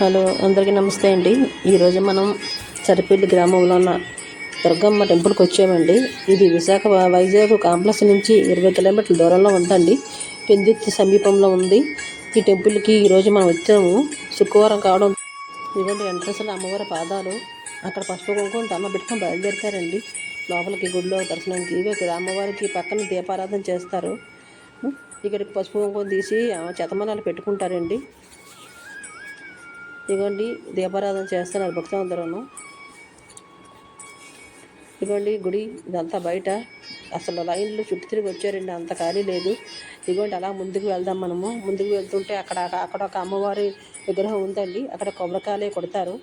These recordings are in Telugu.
హలో అందరికీ నమస్తే అండి. ఈరోజు మనం సరిపల్లి గ్రామంలో ఉన్న దుర్గమ్మ టెంపుల్కి వచ్చామండి. ఇది విశాఖ వైజాగ్ కాంప్లెక్స్ నుంచి ఇరవై కిలోమీటర్ల దూరంలో ఉందండి. పెందుర్తి సమీపంలో ఉంది. ఈ టెంపుల్కి ఈరోజు మనం వచ్చాము. శుక్రవారం కావడం ఇవ్వండి ఎంట్రన్స్లో అమ్మవారి పాదాలు. అక్కడ పసుపు కుంకుమ తమ పెట్టుకొని బయలుదేరుతారండి. లోపలికి గుడిలో దర్శనానికి ఇవి ఇక్కడ అమ్మవారికి పక్కన దీపారాధన చేస్తారు. ఇక్కడికి పసుపు కుంకుమ తీసి ఆ చెతమనాలు పెట్టుకుంటారండి. ఇదిగోండి దీపారాధన చేస్తున్నారు భక్తులందరూ ఇదిగోండి గుడి ఇదంతా బయట. అసలు లైన్లు చుట్టూ తిరిగి వచ్చారండి అంత ఖాళీ లేదు. ఇదిగోండి అలా ముందుకు వెళ్దాం మనము. ముందుకు వెళ్తుంటే అక్కడ అక్కడ ఒక అమ్మవారి విగ్రహం ఉందండి. అక్కడ కొబ్బరికాయలే కొడతారు.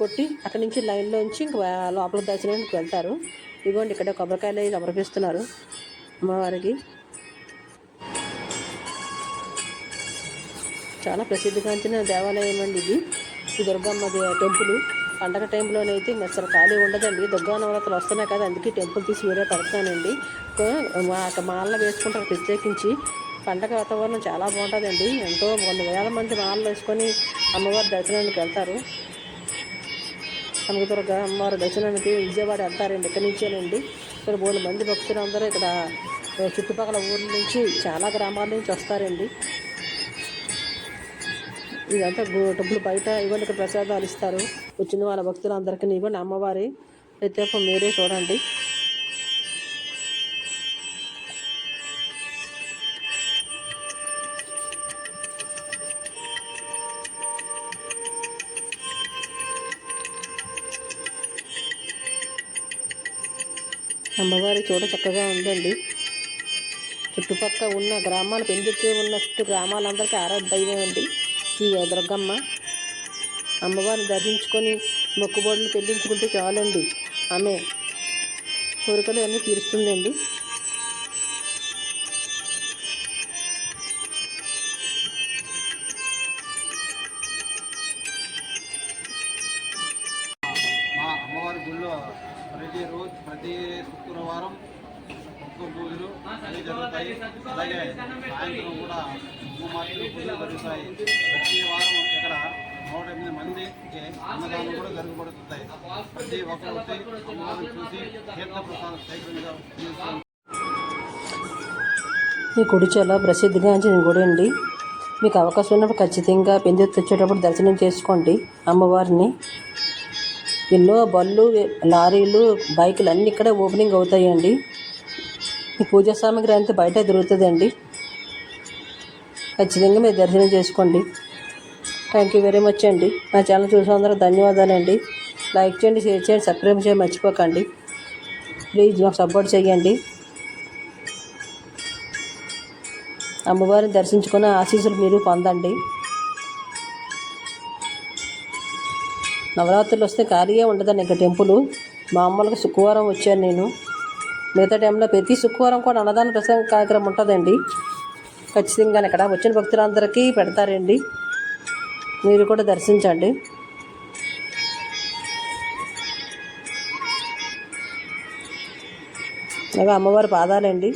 కొట్టి అక్కడి నుంచి లైన్లోంచి లోపల దర్శనానికి వెళ్తారు. ఇదిగోండి ఇక్కడ కొబ్బరికాయలు సమర్పిస్తున్నారు అమ్మవారికి. చాలా ప్రసిద్ధిగాంచిన దేవాలయం అండి ఇది. ఈ దుర్గమ్మ టెంపుల్. పండగ టైంలోనైతే ఇంకా అసలు ఖాళీ ఉండదండి. దుర్గా నవరాత్రులు వస్తున్నాయి కదా అందుకే టెంపుల్ తీసి వేరే పెడతానండి. మా వేసుకుంటారు ప్రత్యేకించి. పండగ వాతావరణం చాలా బాగుంటుందండి. ఎంతో వంద వేల మంది మాలలు వేసుకొని అమ్మవారి దర్శనానికి వెళ్తారు. కనకదుర్గ అమ్మవారి దర్శనానికి విజయవాడ వెళ్తారండి. ఇక్కడి నుంచేనండి. ఇక్కడ మూడు మంది భక్తులు అందరూ ఇక్కడ చుట్టుపక్కల ఊర్ల నుంచి చాలా గ్రామాల నుంచి వస్తారండి. ఇదంతా డబ్బులు బయట ఇవ్వండి ఇక్కడ ప్రసాదాలు ఇస్తారు. వచ్చిన వాళ్ళ భక్తులందరికీ ఇవ్వండి అమ్మవారి ప్రత్యేకం మీరే చూడండి. అమ్మవారి చూడ చక్కగా ఉందండి. చుట్టుపక్కల ఉన్న గ్రామాలు పెంచుతూ ఉన్న చుట్టూ గ్రామాలందరికీ ఆరాధ దైవం అండి. ఈ దుర్గమ్మ అమ్మవారిని దర్శించుకొని మొక్కుబడులు చెల్లించుకుంటే చాలండి. ఆమె కోరికలు అన్నీ తీరుస్తుందండి. మా అమ్మవారి గుళ్ళో ప్రతి రోజు ప్రతి శుక్రవారం పూజలు అన్నీ జరుగుతాయి. అలాగే సాయంత్రం కూడా ఉమ్మమాటలు పూజలు జరుగుతాయి. ప్రతి వారం ఇక్కడ నూట ఎనిమిది మందికి అన్నదానం కూడా జరగబడుతుంటాయి. ప్రతి ఒక్కరు వచ్చి అమ్మవారిని చూసి తీర్థ ప్రసాదం తీసుకొని ఈ గుడి చాలా ప్రసిద్ధిగాంచిన గుడి అండి. మీకు అవకాశం ఉన్నప్పుడు ఖచ్చితంగా పెందుర్తి వచ్చేటప్పుడు దర్శనం చేసుకోండి. అమ్మవారిని ఎన్నో బళ్ళు లారీలు బైకులు అన్నీ ఇక్కడ ఓపెనింగ్ అవుతాయండి. ఈ పూజా సామాగ్రి అంతా బయట దొరుకుతుందండి. ఖచ్చితంగా మీరు దర్శనం చేసుకోండి. థ్యాంక్ యూ వెరీ మచ్ అండి. నా ఛానల్ చూసినందుకు ధన్యవాదాలండి. లైక్ చేయండి షేర్ చేయండి సబ్స్క్రైబ్ చేయండి మర్చిపోకండి. ప్లీజ్ నాకు సపోర్ట్ చేయండి. అమ్మవారిని దర్శించుకున్న ఆశీస్సులు మీరు పొందండి. నవరాత్రులు వస్తే ఖాళీగా ఉండదండి ఇంకా టెంపుల్. మామూలుగా శుక్రవారం వచ్చాను నేను. మిగతా టైంలో ప్రతి శుక్రవారం కూడా అన్నదాన ప్రసంగ కార్యక్రమం ఉంటుందండి. ఖచ్చితంగా ఇక్కడ వచ్చిన భక్తులందరికీ పెడతారండి. మీరు కూడా దర్శించండి. అవి అమ్మవారి పాదాలండి.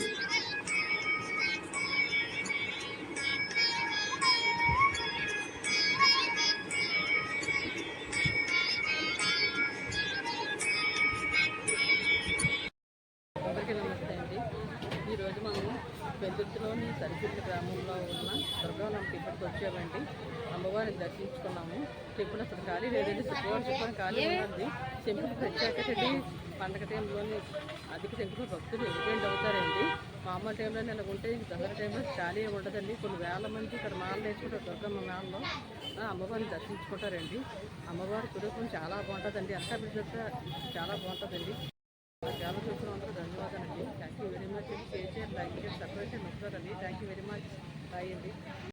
పెందుర్తిలోని సరిపిల్లి గ్రామంలో ఉన్న దుర్గానమ్మ ఇప్పటికి వచ్చామండి. అమ్మవారిని దర్శించుకున్నాము. టెంపుల్ అసలు ఖాళీ లేదండి. శుక్రవారం శుక్రవారం ఖాళీ ఉంది టెంపుల్ ప్రత్యేకత పండగ టైంలోని అధిక సంఖ్యలో భక్తులు ఎలిగెండ్ అవుతారండి. మామూలు టైంలో నెల ఉంటే దసరా టైంలో ఖాళీ ఉండదండి. కొన్ని వేల మంది ఇక్కడ మాలలు వేసుకుంటారు దుర్గమ్మ మాలలో అమ్మవారిని దర్శించుకుంటారండి. అమ్మవారి కుటుంబం చాలా బాగుంటుందండి. అంత బిడ్డ చాలా బాగుంటుందండి.